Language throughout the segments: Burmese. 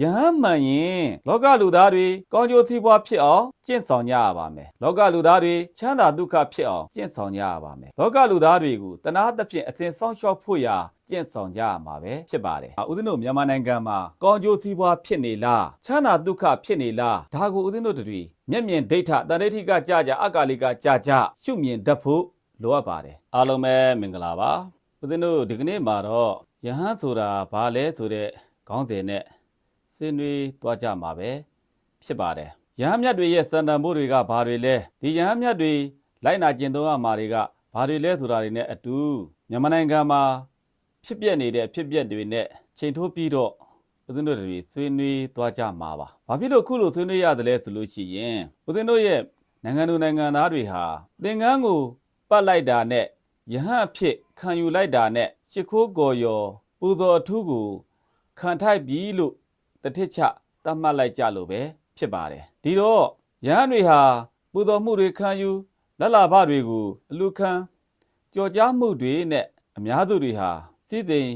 ယဟန်မှန်ရင်လောကလူသားတွေကောင်းကျိုးစီးပွားဖြစ်အောင်ကျင့်ဆောင်ကြရပါမယ်လောကလူသားတွေချမ်းသာဒုက္ခဖြစ်အောင်ကျင့်ဆောင်ကြရပါမယ်လောကလူသားတွေကိုတနာသဖြင့်အစဉ်ဆောင်ရှောက်ဖို့ရာကျင့်ဆောင်ကြရမှာပဲဖြစ်ပါတယ်ဦးဇင်းတို့မြန်မာနိုင်ငံမှာကောင်းကျိုးစီးပွားဖြစ်နေလားချမ်းသာဒုက္ခဖြစ်နေလားဒါကိုဦးဇင်းတို့တွေမျက်မြင်ဒိဋ္ဌတန်ဋိဋ္ဌိကကြာကြာအကာလိကကြာကြာရှုမြင်တတ်ဖို့လိုအပ်ပါတယ်အားလုံးပဲမင်္ဂလာပါဦးဇင်းတို့ဒီကနေ့မှာတော့ယဟန်ဆိုတာဘာလဲဆိုတဲ့ခေါင်းစဉ်နဲ့ ဆွေးနွေးသွားကြမှာပဲဖြစ်ပါတယ်ယဟန်မြတ်တွေရဲ့စံတန်ဖို့တွေကဘာတွေလဲဒီယဟန်မြတ်တွေလိုက်နာကျင့်သုံးရမှာတွေကဘာတွေလဲဆိုတာတွေနဲ့အတူမြန်မာနိုင်ငံမှာဖြစ်ပျက်နေတဲ့အဖြစ်ပျက်တွေနဲ့ချိန်ထိုးပြီးတော့ဦးဇင်းတို့တွေဆွေးနွေးသွားကြမှာပါ။ဘာဖြစ်လို့ခုလိုဆွေးနွေးရတယ်လဲဆိုလို့ရှိရင်ဦးဇင်းတို့ရဲ့နိုင်ငံသူနိုင်ငံသားတွေဟာသင်္ကန်းကိုပတ်လိုက်တာနဲ့ယဟန်အဖြစ်ခံယူလိုက်တာနဲ့ရှ िख ိုးကော်ယောပူဇော်အထူးကိုခံထိုက်ပြီလို့ တထစ်ချသတ်မှတ်လိုက်ကြလို့ပဲဖြစ်ပါတယ်။ဒီတော့ယဟန်တွေဟာပူဇော်မှုတွေခံယူလက်လာဘတွေကိုအလူခံကြော်ကြားမှုတွေနဲ့အများစုတွေဟာစီစဉ်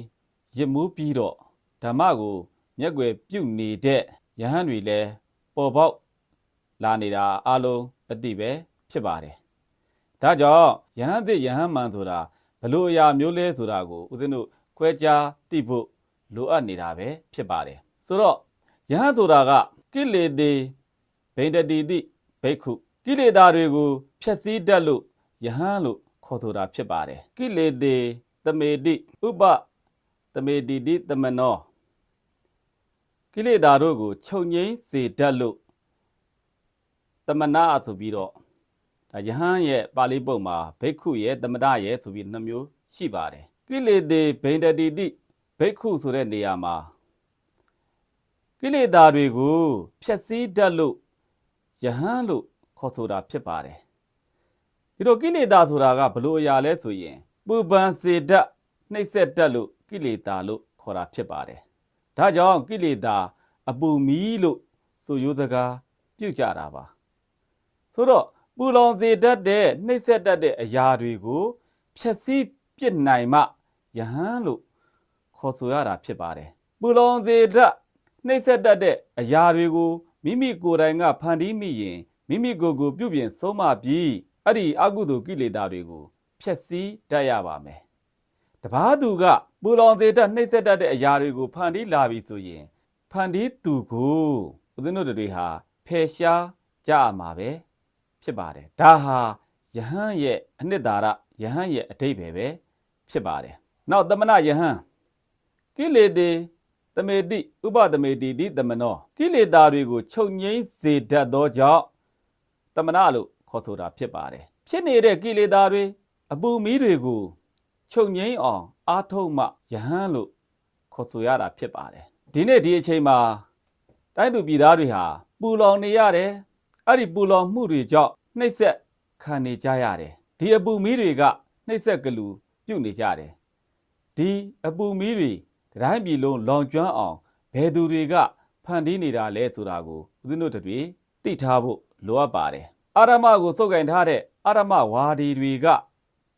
ရစ်မှုပြီးတော့ဓမ္မကိုမျက်ွယ်ပြုတ်နေတဲ့ယဟန်တွေလည်းပေါ်ပေါက်လာနေတာအလုံးအသိပဲဖြစ်ပါတယ်။ဒါကြောင့်ယဟန်သစ်ယဟန်မှန်ဆိုတာဘလို့အရာမျိုးလဲဆိုတာကိုဦးဇင်းတို့ခွဲခြားသိဖို့လိုအပ်နေတာပဲဖြစ်ပါတယ်။ ဆိုတော့ယဟန်ဆိုတာကကိလေသေဗိန္ဒတိတိဘိက္ခုကိလေသာတွေကိုဖျက်ဆီးတတ်လို့ယဟန်လို့ခေါ်ဆိုတာဖြစ်ပါတယ်။ကိလေသေတမေတိဥပတမေတိတိတမနောကိလေသာတို့ကိုချုပ်ငိမ့်စေတတ်လို့တမနာဆိုပြီးတော့ဒါယဟန်ရဲ့ပါဠိပုဒ်မှာဘိက္ခုရဲ့တမဒရဲ့ဆိုပြီးနှစ်မျိုးရှိပါတယ်ကိလေသေဗိန္ဒတိတိဘိက္ခုဆိုတဲ့နေရာမှာ ကိလေသာတွေကိုဖျက်ဆီးတတ်လို့ယဟန်လို့ခေါ်ဆိုတာဖြစ်ပါတယ်ဒီတော့ကိလေသာဆိုတာကဘလို့အရာလဲဆိုရင်ပူပန်စေတတ်နှိပ်စက်တတ်လို့ကိလေသာလို့ခေါ်တာဖြစ်ပါတယ်ဒါကြောင့်ကိလေသာအပူမီးလို့ဆိုရိုးစကားပြုတ်ကြတာပါဆိုတော့ပူလောင်စေတတ်တဲ့နှိပ်စက်တတ်တဲ့အရာတွေကိုဖျက်ဆီးပစ်နိုင်မှယဟန်လို့ခေါ်ဆိုရတာဖြစ်ပါတယ်ပူလောင်စေတတ် နှိပ်စက်တတ်တဲ့အရာတွေကိုမိမိကိုယ်တိုင်ကဖန်တီးမိရင်မိမိကိုယ်ကိုပြုပြင်ဆုံးမပြီးအဲ့ဒီအကုသိုလ်ကိလေသာတွေကိုဖျက်ဆီးတတ်ရပါမယ်တပားသူကပူလောင်စေတတ်နှိပ်စက်တတ်တဲ့အရာတွေကိုဖန်တီးလာပြီဆိုရင်ဖန်တီးသူကိုဦးဇင်းတို့တွေဟာဖယ်ရှားကြရမှာပဲဖြစ်ပါတယ်ဒါဟာယဟန်ရဲ့အနှစ်သာရယဟန်ရဲ့အတိတ်ပဲပဲဖြစ်ပါတယ်နောက်တမနာယဟန်ကိလေသေ တမေတိဥပတမေတိတိတမနောကိလေသာတွေကိုချုပ်ငိမ့်စေတတ်သောကြောင့်တမနာလို့ခေါ်ဆိုတာဖြစ်ပါတယ်ဖြစ်နေတဲ့ကိလေသာတွေအပူမီးတွေကိုချုပ်ငိမ့်အောင်အားထုတ်မှယဟန်လို့ခေါ်ဆိုရတာဖြစ်ပါတယ်ဒီနေ့ဒီအချိန်မှာတိုင်းသူပြည်သားတွေဟာပူလောင်နေရတယ်အဲ့ဒီပူလောင်မှုတွေကြောင့်နှိပ်စက်ခံနေကြရတယ်ဒီအပူမီးတွေကနှိပ်စက်ကလူပြုတ်နေကြတယ်ဒီအပူမီးတွေ တိုင်းပြည်လုံးလောင်ကျွမ်းအောင်ဘယ်သူတွေကဖန်တီးနေတာလဲဆိုတာကိုဦးဇင်းတို့တွေသိထားဖို့လိုအပ်ပါတယ်အာရမကိုစုပ်ကင်ထားတဲ့အာရမဝါဒီတွေက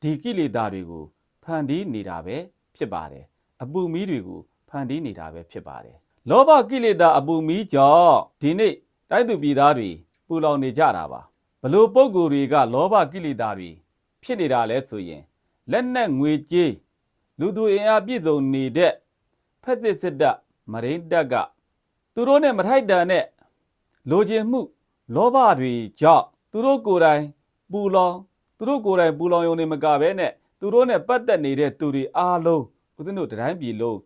ဒီကိလေသာတွေကိုဖန်တီးနေတာပဲဖြစ်ပါတယ်အပူမီးတွေကိုဖန်တီးနေတာပဲဖြစ်ပါတယ်လောဘကိလေသာအပူမီးကြောင့်ဒီနေ့တိုက်သူပြည်သားတွေပူလောင်နေကြတာပါဘလို့ပုံကိုယ်တွေကလောဘကိလေသာတွေဖြစ်နေတာလဲဆိုရင်လက်နဲ့ငွေကြေးလူသူအင်အားပြည့်စုံနေတဲ့ ဖက်စစ်စစ်တပ်မရင်းတပ်ကသူတို့နဲ့မထိုက်တန်တဲ့လိုချင်မှု လောဘတွေကြောင့်သူတို့ကိုယ်တိုင်ပူလောင်သူတို့ကိုယ်တိုင်ပူလောင်ယုံနေမကဘဲနဲ့သူတို့နဲ့ပတ်သက်နေတဲ့သူတွေအားလုံးဦးဇင်းတို့တိုင်းပြည်လုံး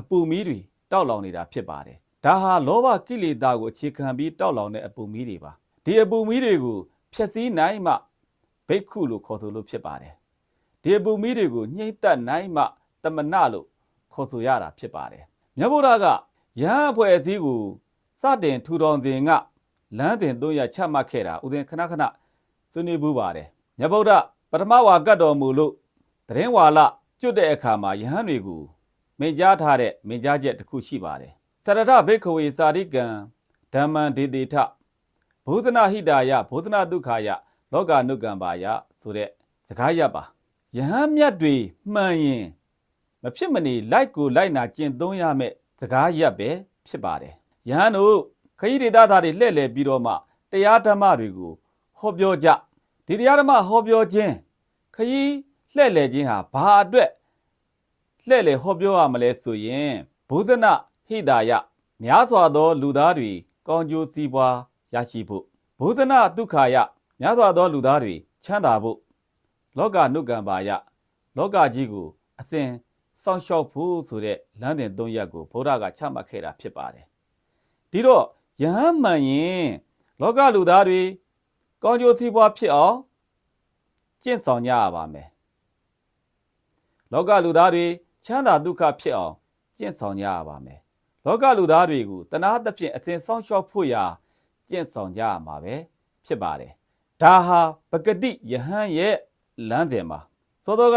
အပူမီးတွေတောက်လောင်နေတာဖြစ်ပါတယ်ဒါဟာလောဘကိလေသာကိုအခြေခံပြီးတောက်လောင်တဲ့အပူမီးတွေပါဒီအပူမီးတွေကိုဖျက်ဆီးနိုင်မှဘိက္ခုလို့ခေါ်ဆိုလို့ဖြစ်ပါတယ်ဒီအပူမီးတွေကိုညှိမ့်သက်နိုင်မှတမနလို့ ခေါ်ဆိုရတာဖြစ်ပါတယ်မြတ်ဗုဒ္ဓကယဟန်အဖွဲ့အစည်းကိုစတင်ထူထောင်စဉ်ကလမ်းတင်သွင်းရချမှတ်ခဲ့တာဥစဉ်ခဏခဏဆွေးနွေးဘူးပါတယ်မြတ်ဗုဒ္ဓပထမဝါကတ်တော်မူလို့တရင်ဝါလကျွတ်တဲ့အခါမှာယဟန်တွေကိုမင်ကြားထားတဲ့မင်ကြားချက်တစ်ခုရှိပါတယ်သရထဘိက္ခဝေစာရိကံဓမ္မံဒေတိထဘုဒ္ဓနာဟိတာယဘုဒ္ဓနာဒုက္ခယလောကနုကံပါယဆိုတဲ့စကားရပ်ပါယဟန်မြတ်တွေမှန်ရင် မဖြစ်မနေလိုက်ကိုလိုက်နာကျင့်သုံးရမယ်စကားရပ်ပဲဖြစ်ပါတယ်ယဟန်တို့ခရီးဒေသသားတွေလှည့်လည်ပြီးတော့မှတရားဓမ္မတွေကိုဟောပြောကြဒီတရားဓမ္မဟောပြောခြင်းခရီးလှည့်လည်ခြင်းဟာဘာအတွက်လှည့်လည်ဟောပြောရမလဲဆိုရင်ဘုဇနဟိတာယများစွာသောလူသားတွေကောင်းကျိုးစည်းပွားရရှိဖို့ဘုဇနဒုက္ခယများစွာသောလူသားတွေချမ်းသာဖို့လောကနုကံပါယလောကကြီးကိုအစဉ် စောင့်ရှောက်ဖို့ဆိုတဲ့လမ်းစဉ်သုံးရပ်ကိုဗုဒ္ဓကချမှတ်ခဲ့တာဖြစ်ပါတယ်ဒီတော့ယဟန်မှန်ရင်လောကလူသားတွေကောင်းကျိုးစည်းပွားဖြစ်အောင်ကျင့်ဆောင်ကြရပါမယ်လောကလူသားတွေချမ်းသာဒုက္ခဖြစ်အောင်ကျင့်ဆောင်ကြရပါမယ်လောကလူသားတွေကိုတနာသဖြင့်အစဉ်စောင့်ရှောက်ဖို့ရာကျင့်ဆောင်ကြရမှာပဲဖြစ်ပါတယ်ဒါဟာပဂတိယဟန်ရဲ့လမ်းစဉ်ပါသောသောက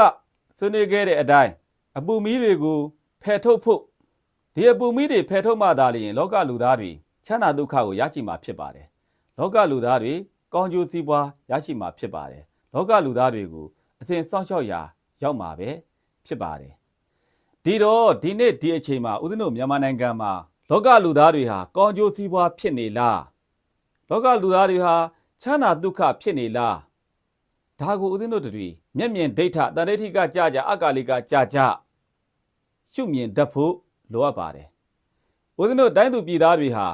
ဆွေးနွေးခဲ့တဲ့အတိုင်း အပူမီးတွေကိုဖယ်ထုတ်ဖို့ဒီအပူမီးတွေဖယ်ထုတ်မှသာလျှင် လောကလူသားတွေချမ်းသာဒုက္ခကိုရရှိမှာဖြစ်ပါတယ်လောကလူသားတွေကောင်းကျိုးစည်းပွားရရှိမှာဖြစ်ပါတယ်လောကလူသားတွေကိုအစဉ်စောင့်ရှောက်ရာ ရောက်မှာပဲဖြစ်ပါတယ်ဒီတော့ဒီနေ့ဒီအချိန်မှာဦးဇင်းတို့မြန်မာနိုင်ငံမှာလောကလူသားတွေဟာကောင်းကျိုးစည်းပွားဖြစ်နေလားလောကလူသားတွေဟာချမ်းသာဒုက္ခဖြစ်နေလားဒါကိုဦးဇင်းတို့တွေ မျက်မြင်ဒိဋ္ဌတန်ဋိဋ္ဌိကကြာကြာအကာလိကကြာကြာရှုမြင်တတ်ဖို့လိုအပ်ပါတယ်ဦးဇင်းတို့တိုင်းသူပြည်သားတွေဟာ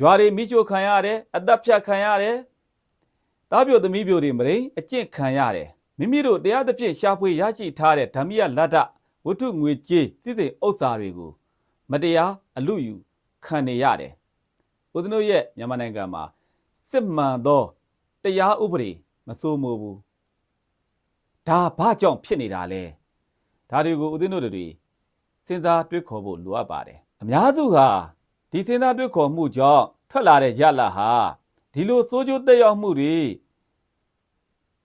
ရွာတွေမိချိုခံရတယ်အသက်ဖြတ်ခံရတယ်တားပြိုသမီးပြိုတွေမရိအကျင့်ခံရတယ်မိမိတို့တရားသဖြင့်ရှာဖွေရရှိထားတဲ့ဓမ္မယလတ္တဝတ္ထုငွေကြေးစစ်စစ်ဥစ္စာတွေကိုမတရားအလူယူခံနေရတယ်ဦးဇင်းတို့ရဲ့မြန်မာနိုင်ငံမှာစစ်မှန်သောတရားဥပဒေမစိုးမိုးဘူး ဒါဘာကြောင့်ဖြစ်နေတာလဲဒါတွေကိုဦးဇင်းတို့တွေစဉ်းစားတွေးခေါ်ဖို့လိုအပ်ပါတယ်အများစုဟာဒီစဉ်းစားတွေးခေါ်မှုကြောင့်ထွက်လာတဲ့ရလဟာဒီလိုစိုးကျိုးတက်ရောက်မှုတွေ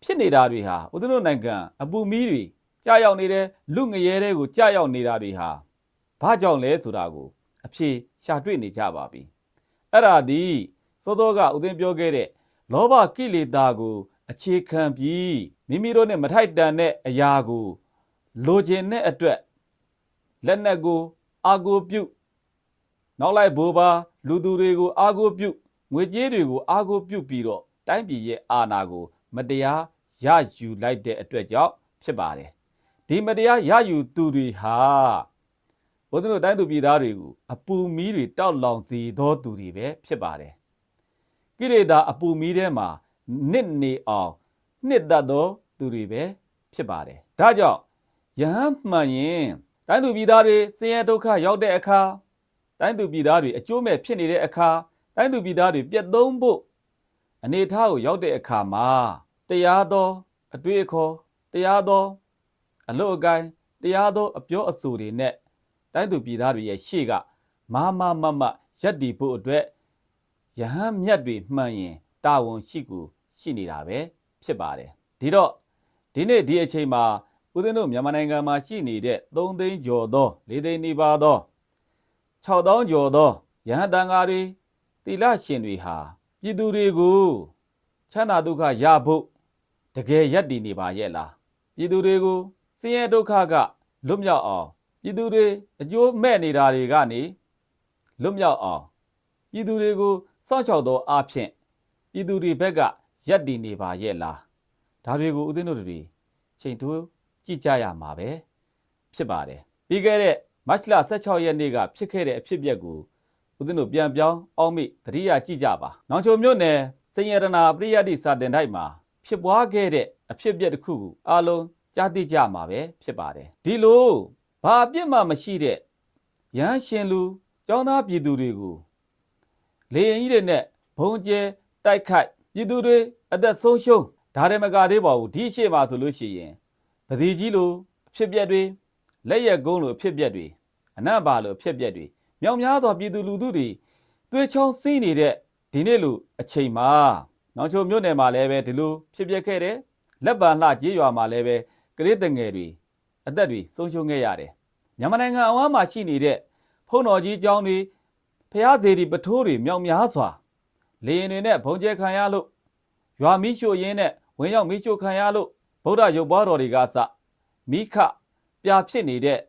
ဖြစ်နေတာတွေဟာဦးဇင်းတို့နိုင်ငံအပူမီးတွေကြာရောက်နေတဲ့လူငရဲတွေကိုကြာရောက်နေတာတွေဟာဘာကြောင့်လဲဆိုတာကိုအဖြေရှာတွေ့နေကြပါပြီအဲ့ဒါဒီစောစောကဦးသိန်းပြောခဲ့တဲ့လောဘကိလေသာကို အခြေခံပြီးမိမိတို့နဲ့မထိုက်တန်တဲ့အရာကိုလိုချင်တဲ့အတွက်လက်နက်ကို အာကိုပြုတ်နောက်လိုက်ဘိုးပါလူသူတွေကို အာကိုပြုတ်ငွေကြေးတွေကိုအာကိုပြုတ်ပြီးတော့တိုင်းပြည်ရဲ့အာဏာကို မတရားရယူလိုက်တဲ့အတွက်ကြောင့်ဖြစ်ပါတယ်ဒီမတရားရယူသူတွေဟာဘုရားတို့တိုင်းသူပြည်သားတွေကိုအပူမီးတွေတောက်လောင်စေသောသူတွေပဲဖြစ်ပါတယ်ကိလေသာအပူမီးထဲမှာ နစ်နေအောင်နှစ်သက်သောသူတွေပဲဖြစ်ပါတယ်ဒါကြောင့်ယဟန်မှန်ရင်တိုင်းသူပြည်သားတွေဆင်းရဲဒုက္ခရောက်တဲ့အခါတိုင်းသူပြည်သားတွေအကျိုးမဲ့ဖြစ်နေတဲ့အခါတိုင်းသူပြည်သားတွေပြက်သုံးဖို့အနေအထားကိုရောက်တဲ့အခါမှာတရားသောအတွေ့အခေါ်တရားသောအလို့အကိုင်းတရားသောအပြောအဆိုတွေနဲ့တိုင်းသူပြည်သားတွေရဲ့ရှေ့ကမာမမမရက်တီဖို့အတွက်ယဟန်မြတ်တွေမှန်ရင်တာဝန်ရှိကူ ရှိနေတာပဲဖြစ်ပါတယ်ဒီတော့ဒီနေ့ဒီအချိန်မှာဦးဇင်းတို့မြန်မာနိုင်ငံမှာရှိနေတဲ့3သိန်းကျော်သော4သိန်းနီးပါးသော6000ကျော်သောယဟန်တန်ဃာတွေတိလရှင်တွေဟာပြည်သူတွေကိုချမ်းသာဒုက္ခရဖို့တကယ်ရက်တည်နေပါရဲ့လားပြည်သူတွေကိုဆင်းရဲဒုက္ခကလွတ်မြောက်အောင်ပြည်သူတွေအကျိုးမဲ့နေတာတွေကနေလွတ်မြောက်အောင်ပြည်သူတွေကိုစောင့်ရှောက်သောအားဖြင့်ပြည်သူတွေဘက်က ရက်တည်နေပါရဲ့လားဒါတွေကိုဦးသိန်းတို့တွေချိန်တိုးကြည့်ကြရမှာပဲဖြစ်ပါတယ်ပြီးခဲ့တဲ့မတ်လ16ရက်နေ့ကဖြစ်ခဲ့တဲ့အဖြစ်အပျက်ကိုဦးသိန်းတို့ပြန်ပြောင်းအောက်မိသတိရကြည့်ကြပါ။နောင်ချုံမြို့နယ်စင်ရတနာပရိယတ်တိစာတင်တိုက်မှာဖြစ်ပွားခဲ့တဲ့အဖြစ်အပျက်တစ်ခုကိုအားလုံးကြားသိကြမှာပဲဖြစ်ပါတယ်။ဒီလိုဘာအပြစ်မှမရှိတဲ့ရဟန်းရှင်လူကျောင်းသားပြည်သူတွေကိုလေရင်ကြီးတွေနဲ့ဘုံကျဲတိုက်ခိုက် ပြည်သူတွေအသက်ဆုံးရှုံးဒါတွေမကသေးပါဘူးဒီရှေ့မှာဆိုလို့ရှိရင်ပတိကြီးလိုအဖြစ်ပြက်တွေလက်ရက်ကုန်းလိုအဖြစ်ပြက်တွေအနံ့ပါလိုအဖြစ်ပြက်တွေမြောင်များစွာပြည်သူလူထုတွေသွေးချောင်းစီးနေတဲ့ဒီနေ့လိုအချိန်မှာနောင်ချုံမြို့နယ်မှာလည်းပဲဒီလိုဖြစ်ပျက်ခဲ့တယ်လက်ပံလှကြေးရွာမှာလည်းပဲကလေးတငယ်တွေအသက်တွေဆုံးရှုံးခဲ့ရတယ်မြန်မာနိုင်ငံအဝမ်းမှာရှိနေတဲ့ဖုံတော်ကြီးကျောင်းတွေဖျားသေးဒီပထိုးတွေမြောင်များစွာ လေရင်တွေနဲ့ဘုံကျဲခံရလို့ရွာမိရှို့ရင်းနဲ့ဝင်ရောက်မိရှို့ခံရလို့ဗုဒ္ဓရုပ်ပွားတော်တွေကစမိခပြဖြစ်နေတဲ့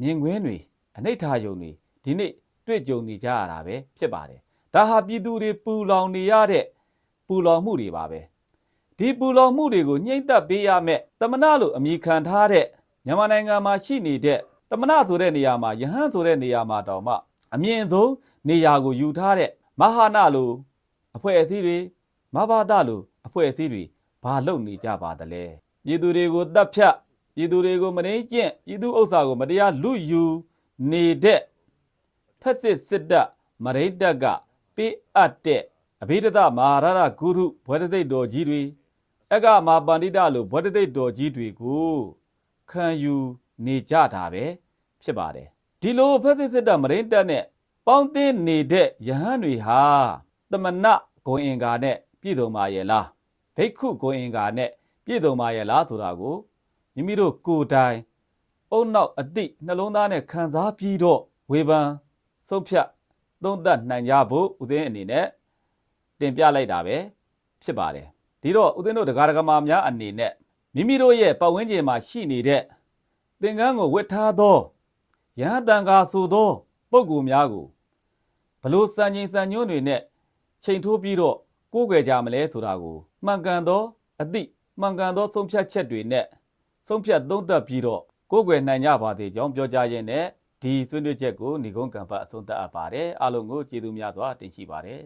မြင်ကွင်းတွေအနိဋ္ဌာယုံတွေဒီနေ့တွေ့ကြုံနေကြရတာပဲဖြစ်ပါတယ်ဒါဟာပြည်သူတွေပူလောင်နေရတဲ့ပူလောင်မှုတွေပါပဲဒီပူလောင်မှုတွေကိုညှိမ့်သက်ပေးရမယ်တမနာလို့အမိခံထားတဲ့မြန်မာနိုင်ငံမှာရှိနေတဲ့တမနာဆိုတဲ့နေရာမှာယဟန်ဆိုတဲ့နေရာမှာတောင်မှအမြင့်ဆုံးနေရာကိုယူထားတဲ့ မဟာနာလိုအဖွဲ့အစည်းတွေမဘာဒလိုအဖွဲ့အစည်းတွေဘာလုပ်နေကြပါသလဲပြည်သူတွေကိုတပ်ဖြတ်ပြည်သူတွေကိုမနှိမ့်ကျင့်ပြည်သူဥစ္စာကိုမတရားလူယူနေတဲ့ဖက်စစ်စစ်တပ်မရိတ်တပ်ကပေးအပ်တဲ့အဘိဓဒမဟာရဒဂုရုဘွဲတသိက်တော်ကြီးတွေအကမာပန္တိတလိုဘွဲတသိက်တော်ကြီးတွေကိုခံယူနေကြတာပဲဖြစ်ပါတယ်ဒီလိုဖက်စစ်စစ်တပ်မရိတ်တပ်နဲ့ ပေါင်းတင်နေတဲ့ယဟန်တွေဟာတမနဂုံအင်္ဂါနဲ့ပြည်စုံပါရဲ့လားဘိက္ခုဂုံအင်္ဂါနဲ့ပြည်စုံပါရဲ့လားဆိုတာကိုမိမိတို့ကိုယ်တိုင်အုံနောက်အတိနှလုံးသားနဲ့ခံစားပြီးတော့ဝေဖန်ဆုံးဖြတ်သုံးသပ်နိုင်ကြဖို့ဦးသိန်းအနေနဲ့တင်ပြလိုက်တာပဲဖြစ်ပါတယ်ဒီတော့ဦးသိန်းတို့တရားဓမ္မများအနေနဲ့မိမိတို့ရဲ့ပတ်ဝန်းကျင်မှာရှိနေတဲ့သင်္ကန်းကိုဝတ်ထားသောရဟန်းတန်ခါဆိုသောပုဂ္ဂိုလ်များကို ဘလို့စံချိန်စံညွှန်းတွေနဲ့ချိန်ထိုးပြီးတော့ကိုးကွယ်ကြမလဲဆိုတာကိုမှန်ကန်သောအတိမှန်ကန်သောဆုံးဖြတ်ချက်တွေနဲ့ဆုံးဖြတ်သုံးသပ်ပြီးတော့ကိုယ်ွယ်နိုင်ကြပါသေးကြောင်းပြောကြားရင်းနဲ့ဒီဆွေးနွေးချက်ကိုညီကုန်းကံပတ်အဆုံးသတ်အပ်ပါတယ်အားလုံးကိုကျေးဇူးများစွာတင်ရှိပါတယ်